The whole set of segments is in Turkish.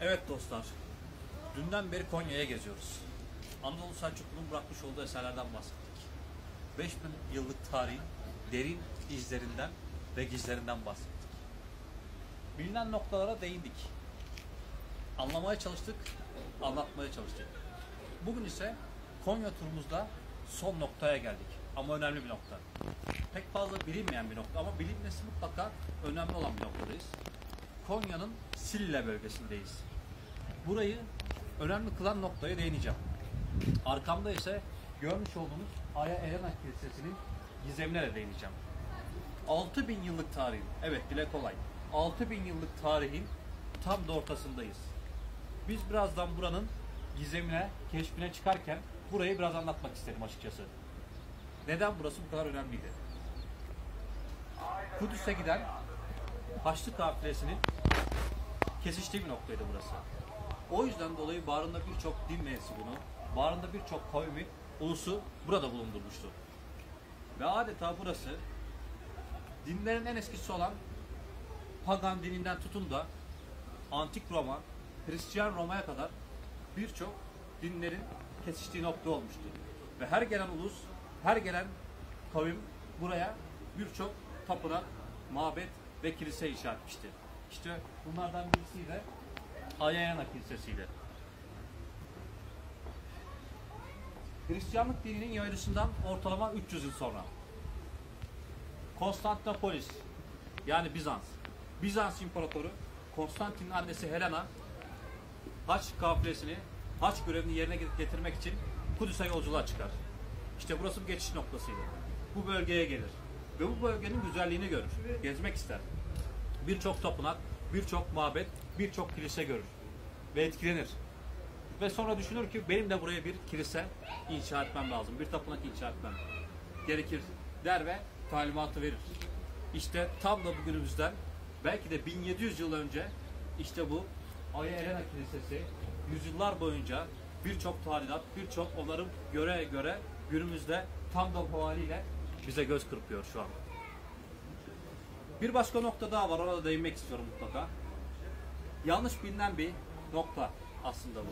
Evet dostlar, dünden beri Konya'ya geziyoruz. Anadolu Selçuklu'nun bırakmış olduğu eserlerden bahsettik. 5000 yıllık tarihin derin izlerinden ve gizlerinden bahsettik. Bilinen noktalara değindik. Anlamaya çalıştık, anlatmaya çalıştık. Bugün ise Konya turumuzda son noktaya geldik. Ama önemli bir nokta. Pek fazla bilinmeyen bir nokta ama bilinmesi mutlaka önemli olan bir noktadayız. Konya'nın Sille bölgesindeyiz. Burayı önemli kılan noktaya değineceğim. Arkamda ise görmüş olduğunuz Aya Elena Kilisesi'nin gizemine de değineceğim. 6000 yıllık tarihin, evet dile kolay, 6000 yıllık tarihin tam da ortasındayız. Biz birazdan buranın gizemine, keşfine çıkarken burayı biraz anlatmak isterim açıkçası. Neden burası bu kadar önemliydi? Kudüs'e giden Haçlı kafilesinin kesiştiği bir noktaydı burası. O yüzden dolayı bağrında birçok din mensubunu, bağrında birçok kavmi, ulusu burada bulundurmuştu. Ve adeta burası dinlerin en eskisi olan pagan dininden tutun da antik Roma, Hristiyan Roma'ya kadar birçok dinlerin kesiştiği nokta olmuştu. Ve her gelen ulus, her gelen kavim buraya birçok tapınak, mabet ve kilise inşa etmişti. İşte bunlardan birisi de Ayayana Kilisesi'ydi. Hristiyanlık dininin yayılışından ortalama 300 yıl sonra Konstantinopolis yani Bizans, Bizans İmparatoru Konstantin'in annesi Helena Haç kafilesini, Haç görevini yerine getirmek için Kudüs'e yolculuğa çıkar. İşte burası bir geçiş noktasıydı. Bu bölgeye gelir ve bu bölgenin güzelliğini görür, gezmek ister. Birçok tapınak, birçok mabet, birçok kilise görür ve etkilenir. Ve sonra düşünür ki benim de buraya bir kilise inşa etmem lazım, bir tapınak inşa etmem gerekir der ve talimatı verir. İşte tam da bugünümüzden belki de 1700 yıl önce işte bu Aya Elena Kilisesi yüzyıllar boyunca birçok tadilat, birçok onarım göre göre günümüzde tam da bu haliyle bize göz kırpıyor şu an. Bir başka nokta daha var, ona da değinmek istiyorum mutlaka. Yanlış bilinen bir nokta aslında bu.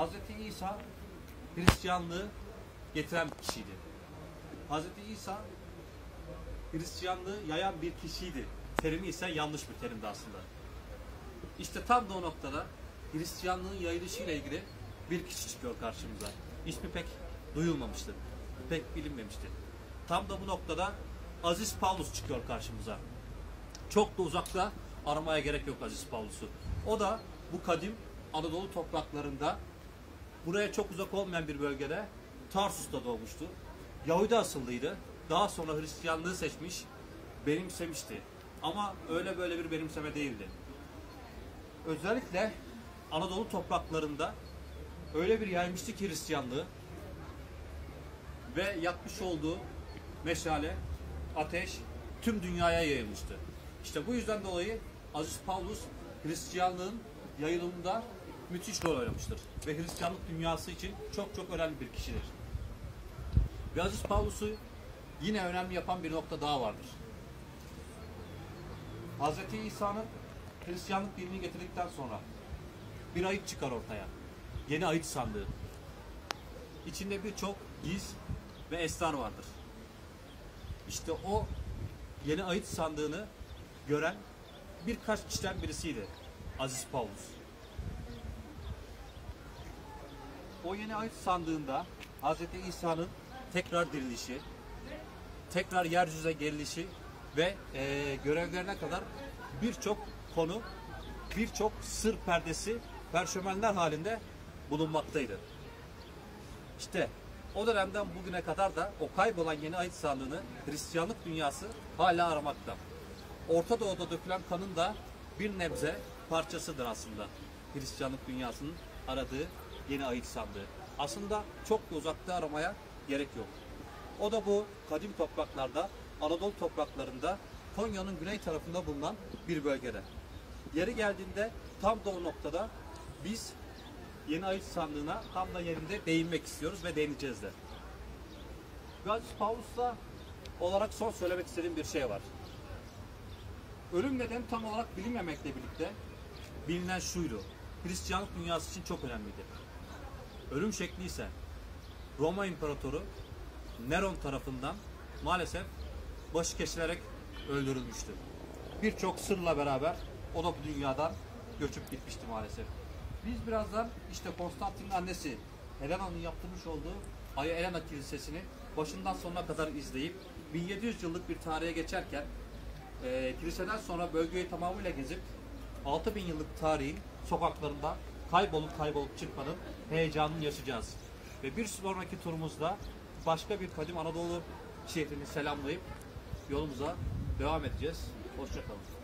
Hz. İsa Hristiyanlığı getiren bir kişiydi. Hz. İsa Hristiyanlığı yayan bir kişiydi. Terimi ise yanlış bir terimdi aslında. İşte tam da o noktada Hristiyanlığın yayılışıyla ilgili bir kişi çıkıyor karşımıza. İsmi pek duyulmamıştı. Pek bilinmemişti. Tam da bu noktada Aziz Paulus çıkıyor karşımıza. Çok da uzakta aramaya gerek yok Aziz Paulus'u. O da bu kadim Anadolu topraklarında buraya çok uzak olmayan bir bölgede Tarsus'ta doğmuştu. Yahudi asıllıydı. Daha sonra Hristiyanlığı seçmiş, benimsemişti. Ama öyle böyle bir benimseme değildi. Özellikle Anadolu topraklarında öyle bir yaymıştı ki Hristiyanlığı ve yakmış olduğu meşale, ateş tüm dünyaya yayılmıştı. İşte bu yüzden dolayı Aziz Paulus Hristiyanlığın yayılımında müthiş rol oynamıştır. Ve Hristiyanlık dünyası için çok çok önemli bir kişidir. Ve Aziz Paulus'u yine önemli yapan bir nokta daha vardır. Hz. İsa'nın Hristiyanlık dinini getirdikten sonra bir ayıt çıkar ortaya. Yeni ayıt sandığı. İçinde birçok giz ve esrar vardır. İşte o yeni ayıt sandığını gören birkaç kişiden birisiydi Aziz Paulus. O yeni ayıt sandığında Hz. İsa'nın tekrar dirilişi, tekrar yeryüzüne gelişi ve e, görevlerine kadar birçok konu, birçok sır perdesi, perşömenler halinde bulunmaktaydı. İşte o dönemden bugüne kadar da o kaybolan yeni ayet sağlığını Hristiyanlık dünyası hala aramakta. Orta Doğu'da dökülen kanın da bir nebze parçasıdır aslında. Hristiyanlık dünyasının aradığı yeni ayet sandığı. Aslında çok da uzakta aramaya gerek yok. O da bu kadim topraklarda, Anadolu topraklarında Konya'nın güney tarafında bulunan bir bölgede. Yeri geldiğinde tam da o noktada biz yeni ayet sandığına tam da yerinde değinmek istiyoruz ve değineceğiz de. Gazi Paulus'la olarak son söylemek istediğim bir şey var. Ölüm nedeni tam olarak bilinmemekle birlikte bilinen şuydu. Hristiyanlık dünyası için çok önemliydi. Ölüm şekli ise Roma İmparatoru Neron tarafından maalesef başı kesilerek öldürülmüştü. Birçok sırla beraber o da bu dünyadan göçüp gitmişti maalesef. Biz birazdan işte Konstantin'in annesi Helena'nın yaptırmış olduğu Ayı Elena Kilisesi'ni başından sonuna kadar izleyip 1700 yıllık bir tarihe geçerken e, kiliseden sonra bölgeyi tamamıyla gezip 6000 yıllık tarihin sokaklarında kaybolup kaybolup çıkmanın heyecanını yaşayacağız. Ve bir sonraki turumuzda başka bir kadim Anadolu şehrini selamlayıp yolumuza devam edeceğiz. Hoşçakalın.